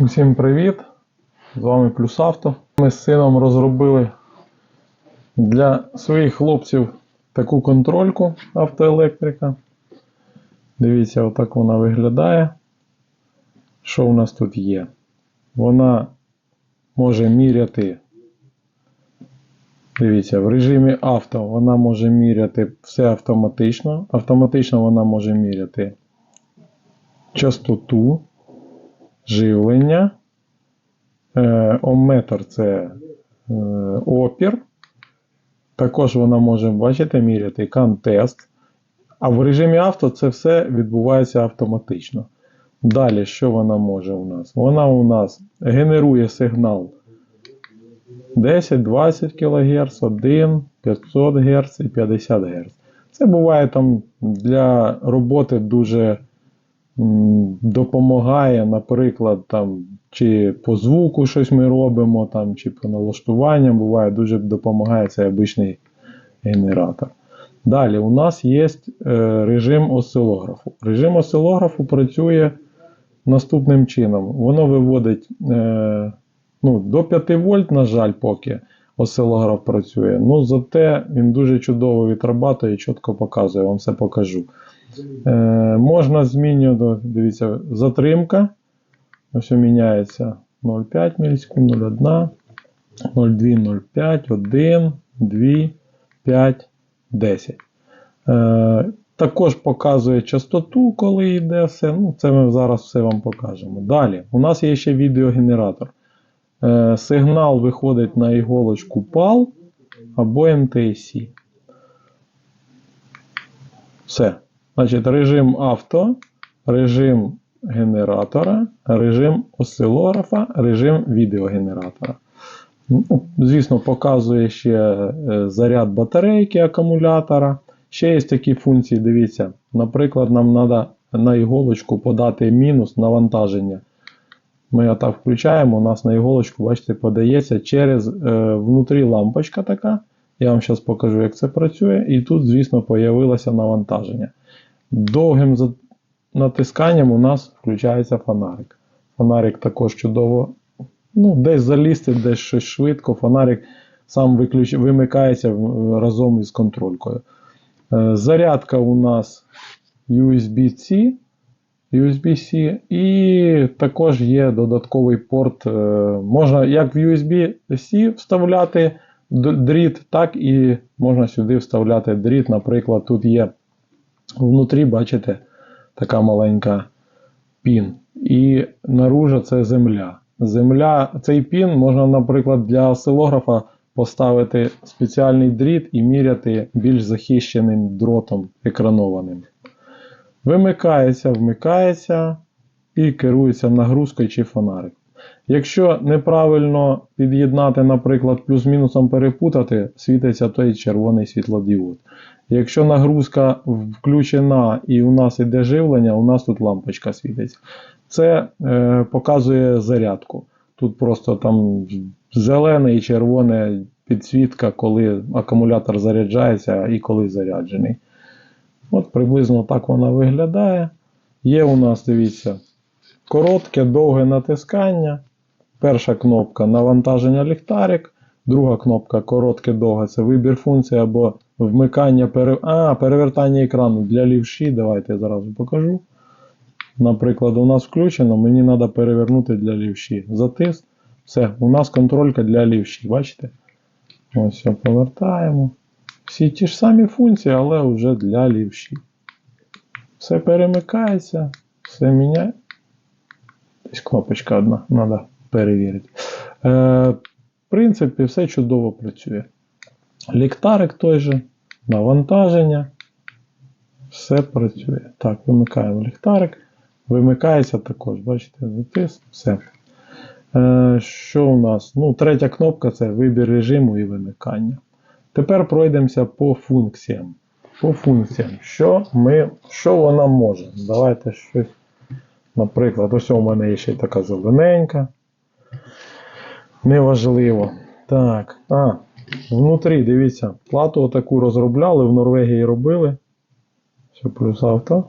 Усім привіт! З вами Плюс Авто. Ми з сином розробили для своїх хлопців таку контрольку автоелектрика. Дивіться, отак вона виглядає. Що у нас тут є? Вона може міряти. Дивіться, в режимі авто вона може міряти все автоматично. Автоматично вона може міряти частоту, живлення. Е, Омметр це е, опір. Також вона може, бачите, міряти кан-тест. А в режимі авто це все відбувається автоматично. Далі, що вона може у нас? Вона у нас генерує сигнал 10-20 кГц, 1, 500 Гц і 50 Гц. Це буває там для роботи дуже допомагає, наприклад, там, чи по звуку щось ми робимо, там, чи по налаштуванням, буває дуже допомагає цей обичний генератор. Далі у нас є е, режим осцилографу. Режим осцилографу працює наступним чином. Воно виводить е, ну, до 5 вольт, на жаль, поки осцилограф працює. Ну, зате він дуже чудово відрабатує і чітко показує, я вам все покажу. Е, можна змінювати, дивіться, затримка. Ось міняється 0,5 мілісекунд, 0,1, 0,2, 0,5, 1, 2, 5, 10. Е, також показує частоту, коли йде все. Ну, Це ми зараз все вам покажемо. Далі, у нас є ще відеогенератор. Е, сигнал виходить на іголочку PAL або NTSC. Все. Значить, режим авто, режим генератора, режим осцилографа, режим відеогенератора. Ну, Звісно, показує ще е, заряд батарейки акумулятора. Ще є такі функції, дивіться. Наприклад, нам треба на іголочку подати мінус навантаження. Ми отак включаємо, у нас на іголочку, бачите, подається через е, внутрі лампочка така. Я вам зараз покажу, як це працює. І тут, звісно, появилося навантаження. Довгим натисканням у нас включається фонарик. Фонарик також чудово. Ну, десь залізти, десь щось швидко. Фонарик сам виключ... вимикається разом із контролькою. Е, Зарядка у нас USB-C. USB-C, і також є додатковий порт. е, Можна як в USB-C вставляти дріт, так і можна сюди вставляти дріт. Наприклад, тут є внутрі, бачите, така маленька пін. І наружу це земля. Земля, цей пін можна, наприклад, для осцилографа поставити спеціальний дріт і міряти більш захищеним дротом екранованим. Вимикається, вмикається і керується нагрузкою чи фонарик. Якщо неправильно під'єднати, наприклад, плюс-мінусом перепутати, світиться той червоний світлодіод. Якщо нагрузка включена і у нас іде живлення, у нас тут лампочка світиться. Це е, показує зарядку. Тут просто там зелене і червоне підсвітка, коли акумулятор заряджається і коли заряджений. От приблизно так вона виглядає. Є у нас, дивіться, коротке, довге натискання. Перша кнопка навантаження ліхтарик. Друга кнопка коротке, довге це вибір функції або вмикання пере... а, перевертання екрану для лівші. Давайте я зразу покажу. Наприклад, у нас включено, мені треба перевернути для лівші. Затис. Все, у нас контролька для лівші. Бачите? Ось все, повертаємо. Всі ті ж самі функції, але вже для лівші. Все перемикається, все міняє. Десь кнопочка одна, треба перевірити. Е, в принципі, все чудово працює. Ліхтарик той же, навантаження. Все працює. Так, вимикаємо ліхтарик. Вимикається також, бачите, затис, все. Е, що у нас? Ну, третя кнопка це вибір режиму і вимикання. Тепер пройдемося по функціям. По функціям, що, ми, що вона може? Давайте щось. Наприклад, ось у мене є ще така зелененька. Неважливо. Так. А, внутрі, дивіться, плату отаку розробляли, в Норвегії робили. Все плюс авто.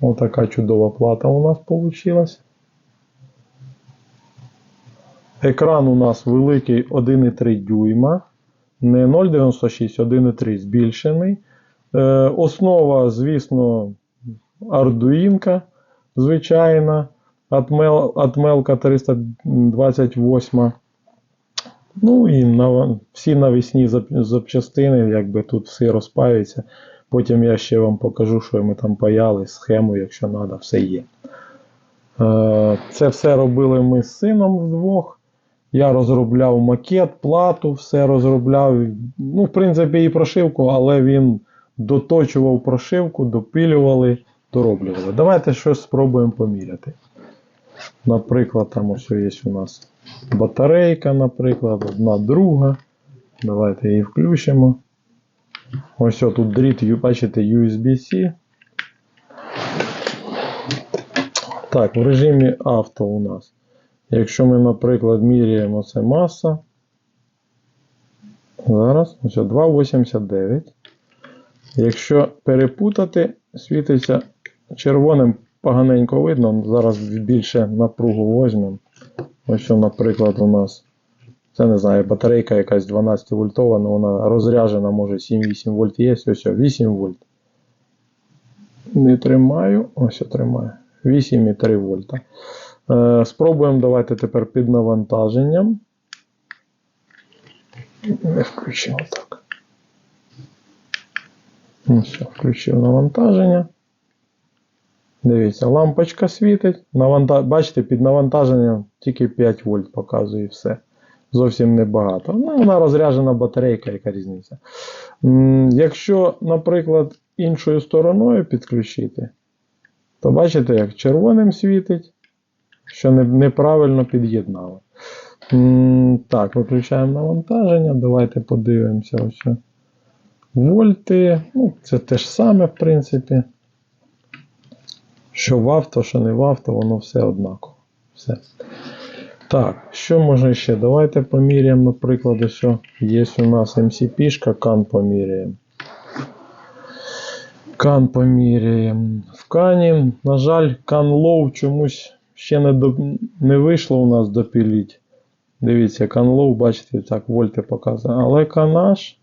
Отака чудова плата у нас вийшла. Екран у нас великий 1,3 дюйма. Не 0,96, 1,3 збільшений. Е, основа, звісно, Arduino, звичайна. Атмел, Атмелка 328. Ну і на, всі навісні запчастини, якби тут все розпаються. Потім я ще вам покажу, що ми там паяли, схему, якщо треба, все є. Е, Це все робили ми з сином вдвох. Я розробляв макет, плату, все розробляв. Ну, в принципі, і прошивку, але він доточував прошивку, допилювали, дороблювали. Давайте щось спробуємо поміряти. Наприклад, там ось є у нас батарейка, наприклад, одна друга. Давайте її включимо. Ось тут дріт, бачите, USB-C. Так, в режимі авто у нас. Якщо ми, наприклад, міряємо це маса. Зараз, ось 2,89. Якщо перепутати, світиться червоним поганенько видно. Зараз більше напругу візьмемо. Ось, що, наприклад, у нас. Це не знаю, батарейка якась 12 вольтова, але вона розряджена, може 7-8 вольт є. Ось, ось 8 вольт. Не тримаю. Ось тримаю. 8,3 вольта. Е, Спробуємо давайте тепер під навантаженням. Не включимо так. Все, включив навантаження. Дивіться, лампочка світить. Наванта... Бачите, під навантаженням тільки 5 вольт показує все. Зовсім небагато. Ну, вона розряджена батарейка, яка різниця. Якщо, наприклад, іншою стороною підключити, то бачите, як червоним світить, що неправильно під'єднали. Так, виключаємо навантаження. Давайте подивимося. Ось. Вольти. Ну, це те ж саме, в принципі. Що в авто, що не в авто, воно все однаково. Все. Так, що може ще? Давайте поміряємо, наприклад, що є у нас MCP-шка, кан поміряємо. Кан поміряємо. В кані, на жаль, кан low чомусь ще не, до, не вийшло у нас допіліть. Дивіться, кан low, бачите, так, вольти показує. Але канаш.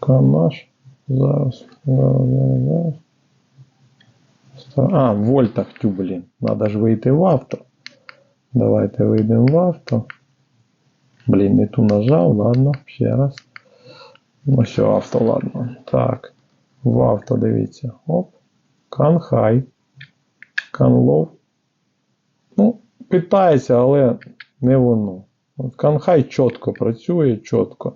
Канаш. Зараз. Зараз, зараз, А, в вольтах тю, блін. Надо ж вийти в авто. Давайте вийдемо в авто. Блін, не ту нажав, ладно, ще раз. Ну, що авто, ладно. Так. В авто дивіться. Оп. Can low. Ну, питається, але не воно. От high чітко працює, чітко.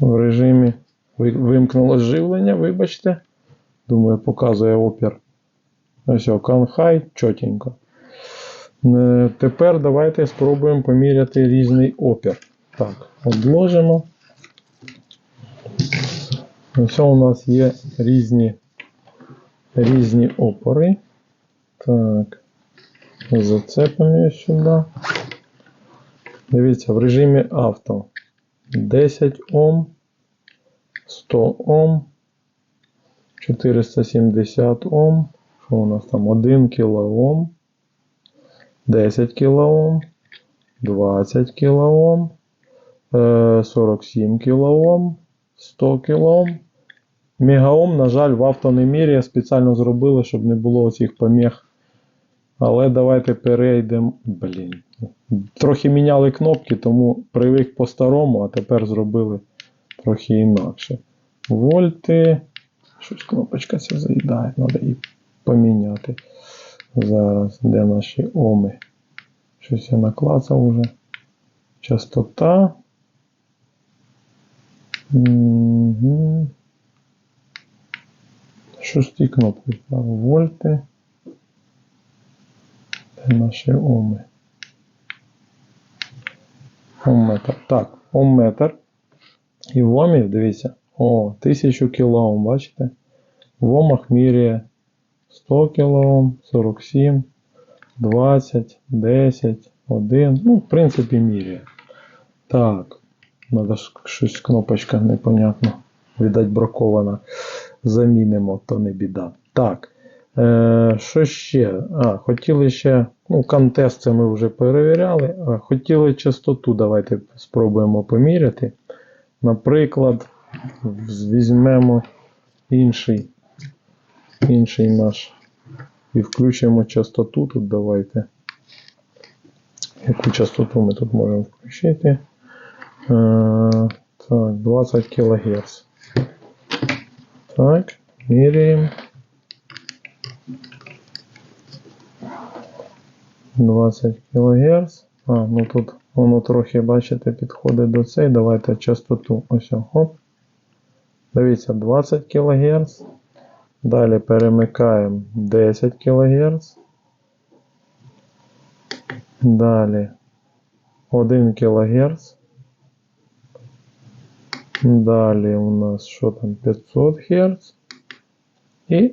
В режимі вимкнуло живлення, вибачте. Думаю, показує опір. Ось Can чотенько. Е, Тепер давайте спробуємо поміряти різний опір. Так, обложимо. Ось у нас є різні, різні опори. Так. Зацепимо сюди. Дивіться, в режимі авто 10 Ом, 100 Ом, 470 Ом. Що у нас там? 1 кОм, 10 кОм, 20 кОм, е, 47 кОм, 100 кОм. Мегаом, на жаль, в авто не міряє, спеціально зробили, щоб не було оцих поміг. Але давайте перейдемо. Блін. Трохи міняли кнопки, тому привик по-старому, а тепер зробили трохи інакше. Вольти. Щось кнопочка ця заїдає, треба її поміняти. Зараз, де наші оми? Щось я наклацав уже. Частота. Що кнопки? Вольти. Де наші оми? Омметр. Так, омметр. І в омі, дивіться, о, 1000 кОм, бачите? В омах міряє 100 кОм, 47, 20, 10, 1. Ну, в принципі, міряє. Так, ж щось кнопочка непонятно. Видать, бракована. Замінимо, то не біда. Так. Е, що ще? А, хотіли ще, ну, контест це ми вже перевіряли. А, хотіли частоту, давайте спробуємо поміряти. Наприклад, візьмемо інший, інший наш і включимо частоту тут. Давайте. Яку частоту ми тут можемо включити? Е, так, 20 кГц. Так, міряємо. 20 кГц. А, ну тут воно трохи, бачите, підходить до цей. Давайте частоту. Ось, о, хоп. Дивіться, 20 кГц. Далі перемикаємо 10 кГц. Далі 1 кГц. Далі у нас що там 500 Гц. І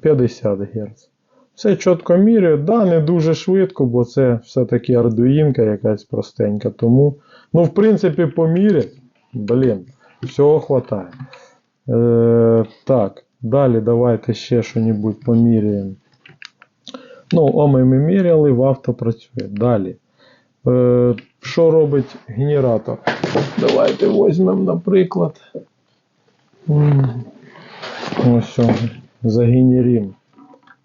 50 Гц. Все чітко міряю. Да, не дуже швидко, бо це все-таки ардуїнка якась простенька. Тому, ну, в принципі, помірять. Блін, всього хватає. Е, так, далі давайте ще що-небудь поміряємо. Ну, оми ми міряли, в авто працює. Далі. Е, що робить генератор? Давайте візьмемо, наприклад. Ось о, загенеримо.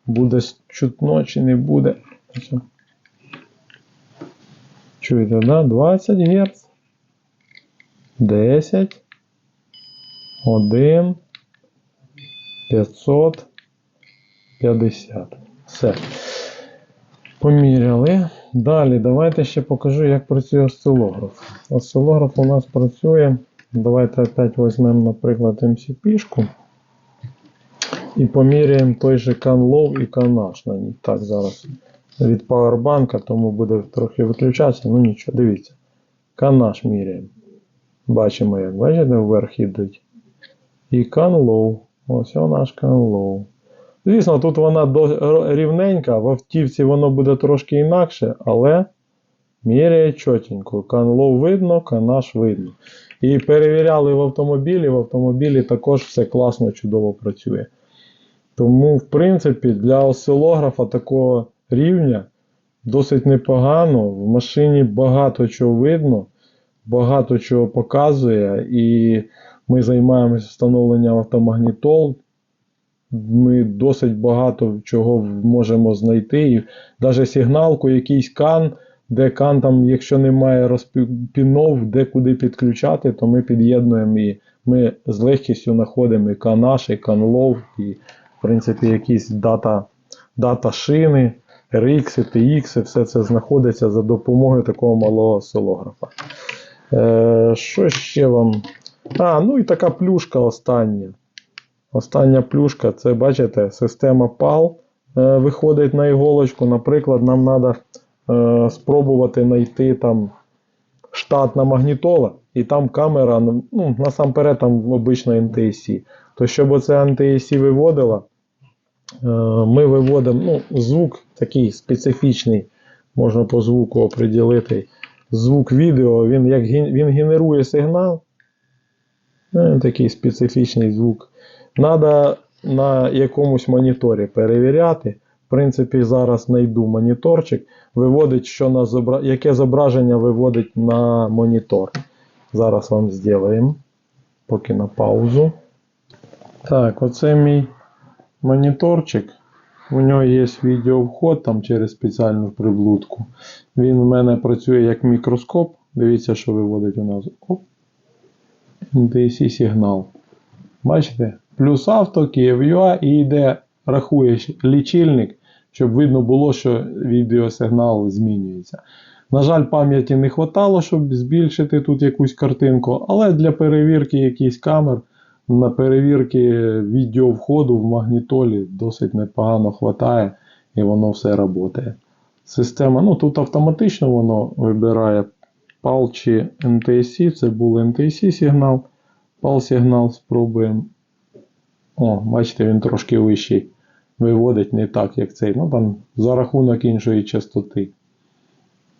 Буде чутно чи не буде. Чуєте, да? 20 Гц. 10. 1. 550. Все. Поміряли. Далі давайте ще покажу, як працює осцилограф. Осцилограф у нас працює. Давайте опять візьмемо, наприклад, MCP-шку. І поміряємо той же CanLow і CanH на ній. Так, зараз від павербанка, тому буде трохи виключатися. Ну нічого, дивіться. CanH міряємо. Бачимо, як бачите, вверх ідуть. І CanLow. Ось о наш CanLow. Звісно, тут вона рівненька, в автівці воно буде трошки інакше, але міряє чотенько. CanLow видно, CanH видно. І перевіряли в автомобілі, в автомобілі також все класно, чудово працює. Тому, в принципі, для осцилографа такого рівня досить непогано. В машині багато чого видно, багато чого показує, і ми займаємося встановленням автомагнітол. Ми досить багато чого можемо знайти. І навіть сигналку, якийсь кан, де кан там, якщо немає розпінов, де куди підключати, то ми під'єднуємо і ми з легкістю знаходимо і кан і кан лов, і в принципі якісь дата, дата шини, RX, TX, все це знаходиться за допомогою такого малого осцилографа. Е, що ще вам? А, ну і така плюшка остання. Остання плюшка це, бачите, система PAL е, виходить на іголочку. Наприклад, нам треба е, спробувати знайти там штатна магнітола, і там камера, ну, насамперед, там обично NTSC. То щоб оце NTSC виводила, е, ми виводимо ну, звук такий специфічний, можна по звуку оприділити. Звук відео, він як він генерує сигнал. Ну, такий специфічний звук. Надо на якомусь моніторі перевіряти. В принципі, зараз знайду моніторчик, виводить, що на зобра... яке зображення виводить на монітор. Зараз вам зробимо. Поки на паузу. Так, оце мій моніторчик. У нього є відеовход там через спеціальну приблудку. Він у мене працює як мікроскоп. Дивіться, що виводить у нас. Оп. NTSC сигнал. Бачите? Плюс авто, Kiev.ua і йде, рахує лічильник, щоб видно було, що відеосигнал змінюється. На жаль, пам'яті не вистачало, щоб збільшити тут якусь картинку, але для перевірки якихось камер, на перевірки відеовходу в магнітолі досить непогано вистачає і воно все працює. Система, ну тут автоматично воно вибирає PAL чи NTSC, це був NTSC сигнал. PAL сигнал спробуємо. О, бачите, він трошки вищий. Виводить не так, як цей. Ну там за рахунок іншої частоти.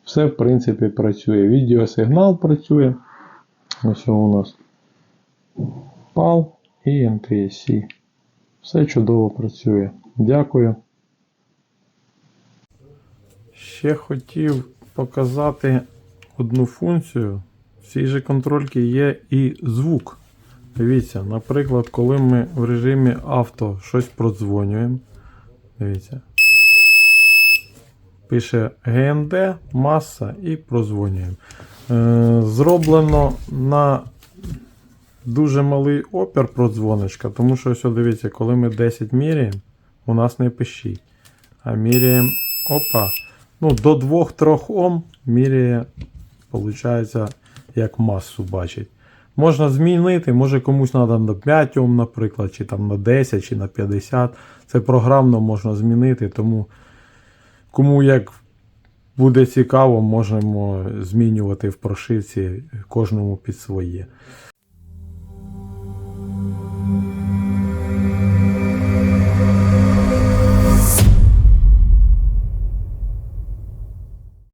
Все, в принципі, працює. Відеосигнал працює. Ось у нас PAL і NTSC. Все чудово працює. Дякую. Ще хотів показати одну функцію. В цій же контрольці є і звук. Дивіться, наприклад, коли ми в режимі авто щось продзвонюємо. Дивіться. Пише ГНД, маса і прозвонюємо. Е, зроблено на дуже малий опір продзвоночка, тому що ось дивіться, коли ми 10 міряємо, у нас не пищить. А міряємо. Опа. Ну, до 2-3 Ом міряє, виходить, як масу бачить. Можна змінити, може комусь треба на 5 Ом, наприклад, чи там на 10, чи на 50. Це програмно можна змінити, тому кому як буде цікаво, можемо змінювати в прошивці кожному під своє.